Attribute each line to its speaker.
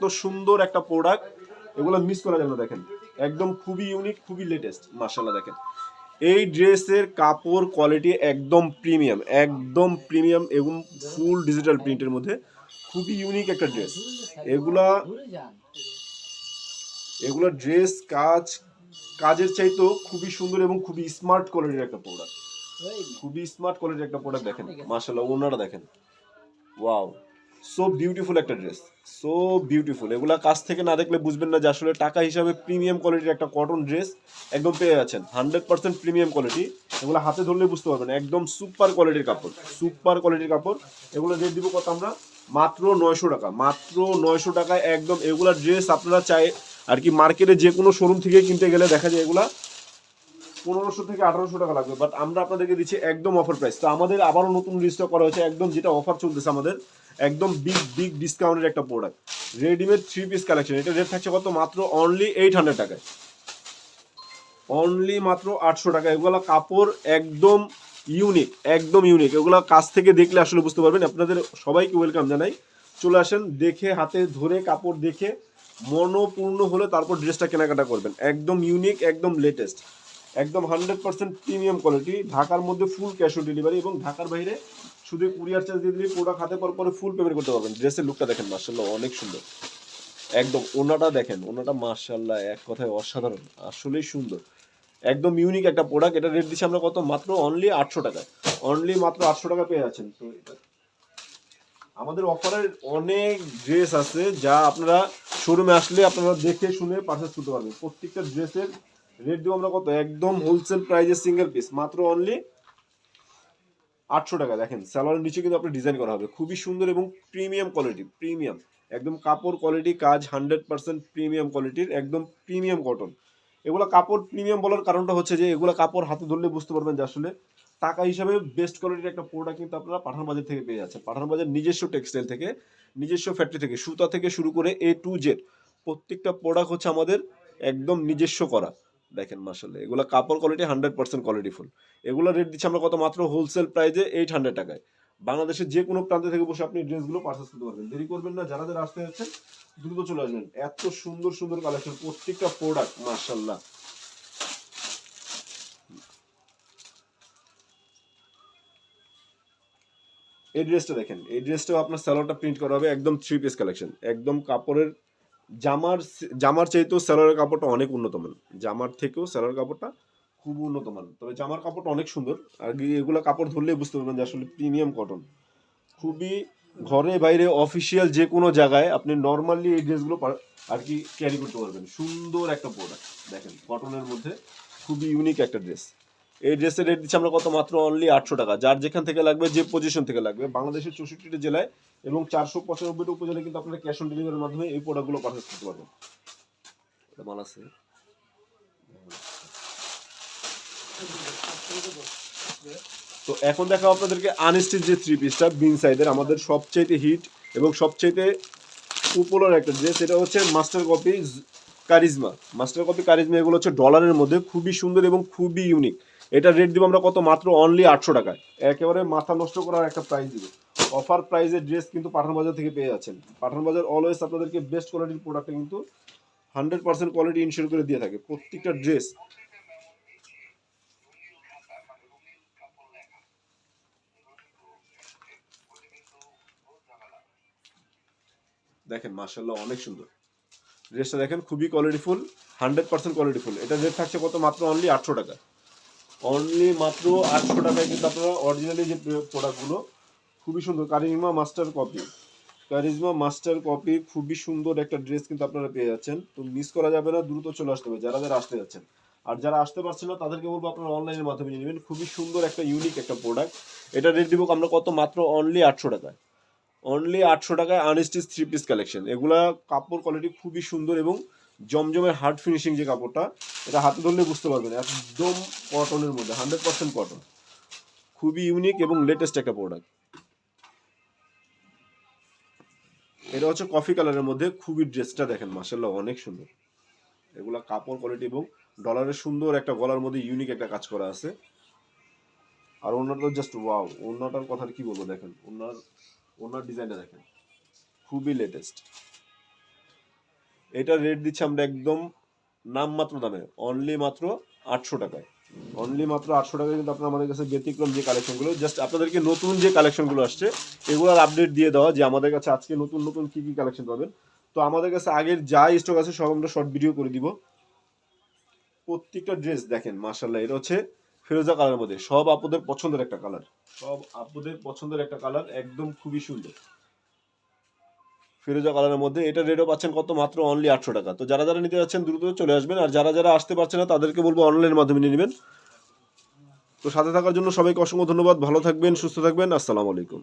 Speaker 1: এত সুন্দর একটা প্রোডাক্ট এগুলো মিস করা যাবে না দেখেন। একদম খুবই ইউনিক খুবই লেটেস্ট মার্শাল্লাহ দেখেন। এই ড্রেসের কাপড় কোয়ালিটি একদম প্রিমিয়াম একদম প্রিমিয়াম এবং ফুল ডিজিটাল প্রিন্টের মধ্যে। খুবই ইউনিক একটা ড্রেস এগুলা, এগুলো ড্রেস কাজ, কাজের চাইতেও খুবই সুন্দর এবং খুবই স্মার্ট কোয়ালিটির একটা প্রোডাক্ট খুবই স্মার্ট কোয়ালিটির একটা প্রোডাক্ট দেখেন মার্শাল্লাহ ওনারা দেখেন। ওয়াও সো বিউটিফুল একটা ড্রেস সো বিউটিফুল এগুলা কাছ থেকে না দেখলে বুঝবেন না যে আসলে টাকা হিসাবে প্রিমিয়াম কোয়ালিটির একটা কটন ড্রেস একদম পেয়ে যাচ্ছেন। হান্ড্রেড পার্সেন্ট প্রিমিয়াম কোয়ালিটি এগুলো হাতে ধরলে বুঝতে পারবেন একদম সুপার কোয়ালিটির কাপড়। সুপার কোয়ালিটির কাপড়। এগুলো রেট দিব কত আমরা? মাত্র নয়শো টাকা। মাত্র নয়শো টাকায় একদম এগুলা ড্রেস আপনারা চাই আর কি মার্কেটে যে কোনো শোরুম থেকে কিনতে গেলে দেখা যায় এগুলা পনেরোশো থেকে আঠারোশো টাকা লাগবে বাট আমরা আপনাদেরকে দিচ্ছি একদম অফার প্রাইস তো আমাদের আবারও নতুন রিস্টক করা হয়েছে, একদম যেটা অফার চলতেছে আমাদের, একদম বিগ বিগ ডিসকাউন্টের একটা product readymade three piece collection এটা রেট থাকছে কত? মাত্র অনলি এইট হান্ড্রেড টাকায়। অনলি মাত্র আটশো টাকা। এগুলো কাপড় একদম ইউনিক একদম ইউনিক এগুলো কাছ থেকে দেখলে আসলে বুঝতে পারবেন। আপনাদের সবাইকে ওয়েলকাম জানাই। চলে আসেন, দেখে, হাতে ধরে কাপড় দেখে মনোপূর্ণ হলে তারপর ড্রেসটা কেনাকাটা করবেন। একদম ইউনিক একদম লেটেস্ট একদম হান্ড্রেড পার্সেন্ট প্রিমিয়াম কোয়ালিটি ঢাকার মধ্যে ফুল ক্যাশ অন ডেলিভারি এবং ঢাকার বাইরে শুধু কুরিয়ার চার্জ দিয়ে দিলে প্রোডাক্ট হাতে পর পরে ফুল পেমেন্ট করতে পারবেন। ড্রেসের লুকটা দেখেন মার্শাল্লাহ অনেক সুন্দর। একদম ওনাটা দেখেন, ওনাটা মার্শাল্লাহ এক কথায় অসাধারণ, আসলেই সুন্দর। একদম ইউনিক একটা প্রোডাক্ট এটা রেট দিচ্ছি আমরা কত? মাত্র অনলি আটশো টাকা অনলি মাত্র আটশো টাকা পেয়ে যাচ্ছেন। তো আমাদের অফারের অনেক ড্রেস আছে, যা আপনারা শোরুমে আসলে আপনারা দেখে শুনে পারচেস করতে পারবেন। প্রত্যেকটা ড্রেসের রেট দিব আমরা কত? একদম হোলসেল প্রাইজে সিঙ্গেল পিস মাত্র অনলি আটশো টাকা। দেখেন স্যালোয়ারের নিচে কিন্তু আপনার ডিজাইন করা হবে। খুবই সুন্দর এবং প্রিমিয়াম কোয়ালিটি প্রিমিয়াম একদম কাপড় কোয়ালিটি কাজ হান্ড্রেড পার্সেন্ট প্রিমিয়াম কোয়ালিটির একদম প্রিমিয়াম কটন এগুলো কাপড় প্রিমিয়াম বলার কারণটা হচ্ছে যে, এগুলো কাপড় হাতে ধরলে বুঝতে পারবেন যে আসলে টাকা হিসাবে বেস্ট কোয়ালিটির একটা প্রোডাক্ট কিন্তু আপনারা পাঠান বাজার থেকে পেয়ে যাচ্ছেন। পাঠান বাজার নিজস্ব টেক্সটাইল থেকে, নিজস্ব ফ্যাক্টরি থেকে, সুতা থেকে শুরু করে এ টু জেড প্রত্যেকটা প্রোডাক্ট হচ্ছে আমাদের একদম নিজস্ব করা। দেখেন মাসাল্লাহ এগুলো কাপড় কোয়ালিটি হান্ড্রেড পার্সেন্ট কোয়ালিটিফুল এগুলো রেট দিচ্ছি আমরা কত মাত্র হোলসেল প্রাইজে এইট হান্ড্রেড টাকায়। বাংলাদেশের যে কোনো প্রান্ত থেকে বসে আপনি ড্রেসগুলো পারচেস করতে পারবেন। দেরি করবেন না, যারা যারা আসতে যাচ্ছেন, দ্রুত চলে আসবেন। এত সুন্দর সুন্দর কালেকশন প্রত্যেকটা প্রোডাক্ট মার্শাল্লাহ এই ড্রেসটা দেখেন, এই ড্রেসটাও আপনার স্যালোয়ারটা প্রিন্ট করা হবে একদম থ্রি পিস কালেকশন একদম কাপড়ের জামার জামার চাইতেও স্যালোয়ারের কাপড়টা অনেক উন্নত মান জামার থেকেও স্যালোয়ার কাপড়টা খুব উন্নত মান তবে জামার কাপড়টা অনেক সুন্দর। আর এগুলো কাপড় ধরলেই বুঝতে পারবেন যে আসলে প্রিমিয়াম কটন খুবই ঘরে বাইরে অফিসিয়াল যে কোনো জায়গায় আপনি নর্মালি এই ড্রেসগুলো আর কি ক্যারি করতে পারবেন। সুন্দর একটা প্রোডাক্ট দেখেন কটনের মধ্যে খুবই ইউনিক একটা ড্রেস এই ড্রেসের রেট দিচ্ছি আমরা কত? মাত্র অনলি আটশো টাকা। যার যেখান থেকে লাগবে, যে পজিশন থেকে লাগবে। বাংলাদেশের চৌষট্টিটা জেলায় এবং চারশো পঁচানব্বইটা উপজেলায় কিন্তু আপনারা ক্যাশ অন ডেলিভারির মাধ্যমে এই প্রোডাক্টগুলো পারচেস করতে পারবেন। এটা মাল আছে। তো এখন দেখা আপনাদেরকে আনস্টিচ যে থ্রি পিসটা বিন সাইডের আমাদের সবচাইতে হিট এবং সবচাইতে পপুলার একটা ড্রেস এটা হচ্ছে master copy Charizma master copy Charizma এগুলো হচ্ছে ডলারের মধ্যে খুবই সুন্দর এবং খুবই ইউনিক এটা রেট দিব আমরা কত? মাত্র অনলি আটশো টাকায়। একেবারে মাথা নষ্ট করার একটা প্রাইস দিব। অফার প্রাইসের ড্রেস কিন্তু পাঠান বাজার থেকে পেয়ে যাচ্ছেন। পাঠান বাজার অলওয়েজ আপনাদেরকে বেস্ট কোয়ালিটির প্রোডাক্ট কিন্তু হান্ড্রেড পার্সেন্ট কোয়ালিটি ইনশিওর করে দিয়ে থাকে প্রত্যেকটা ড্রেস দেখেন মার্শাল্লাহ অনেক সুন্দর। ড্রেসটা দেখেন, খুবই কোয়ালিটিফুল হান্ড্রেড পার্সেন্ট কোয়ালিটিফুল এটা রেট থাকছে কত? মাত্র অনলি আটশো টাকা অনলি মাত্র আটশো টাকায় কিন্তু আপনারা অরিজিনালি যে প্রোডাক্টগুলো খুবই সুন্দর। Charizma master copy Charizma master copy খুবই সুন্দর একটা ড্রেস কিন্তু আপনারা পেয়ে যাচ্ছেন। তো মিস করা যাবে না, দ্রুত চলে আসতে হবে, যারা যারা আসতে যাচ্ছেন। আর যারা আসতে পারছেন না, তাদেরকে বলব আপনারা অনলাইনের মাধ্যমে নিয়ে নেবেন। খুবই সুন্দর একটা ইউনিক একটা প্রোডাক্ট এটা রেট দিব আমরা কত? মাত্র অনলি আটশো টাকায়। অনলি আটশো টাকায় আনস্টিচ থ্রি পিস কালেকশন এগুলা কাপড় কোয়ালিটি খুবই সুন্দর এবং জমজমের হার্ড ফিনিশিং যে কাপড়টা, এটা হাতে ধরলে বুঝতে পারবেন, একদম কটনের মধ্যে হান্ড্রেড পার্সেন্ট কটন খুবই ইউনিক এবং লেটেস্ট একটা প্রোডাক্ট এটা হচ্ছে কফি কালারের মধ্যে খুবই ড্রেসটা দেখেন মাসাল্লাহ অনেক সুন্দর। এগুলা কাপড় কোয়ালিটি এবং ডলারের সুন্দর একটা গলার মধ্যে ইউনিক একটা কাজ করা আছে। আর ওনাটা জাস্ট ওয়াও ওনাটার কথা কি বলব দেখেন ওনার ওনার ডিজাইনটা দেখেন। খুবই লেটেস্ট এটা রেট দিচ্ছি আমরা একদম নামমাত্র দামে অনলি মাত্র আটশো টাকায়। অনলি মাত্র আটশো টাকায় কিন্তু আপনার আমাদের কাছে ব্যতিক্রম যে কালেকশনগুলো জাস্ট আপনাদেরকে নতুন যে কালেকশনগুলো আসছে, এগুলোর আপডেট দিয়ে দেওয়া, যে আমাদের কাছে আজকে নতুন নতুন কী কী কালেকশন পাবেন। তো আমাদের কাছে আগের যা স্টক আছে, সব আমরা শর্ট ভিডিও করে দিব। প্রত্যেকটা ড্রেস দেখেন মার্শাল্লাহ এটা হচ্ছে ফিরোজা কালারের মধ্যে। সব আপুদের পছন্দের একটা কালার সব আপুদের পছন্দের একটা কালার একদম খুবই সুন্দর। ফিরোজা কালারের মধ্যে, এটা রেটও পাচ্ছেন কত মাত্র অনলি আটশো টাকা। তো যারা যারা নিতে যাচ্ছেন, দ্রুত চলে আসবেন। আর যারা যারা আসতে পারছে না, তাদেরকে বলব অনলাইনের মাধ্যমে নিয়ে নেবেন। তো সাথে থাকার জন্য সবাইকে অসংখ্য ধন্যবাদ। ভালো থাকবেন, সুস্থ থাকবেন। আসসালামু আলাইকুম।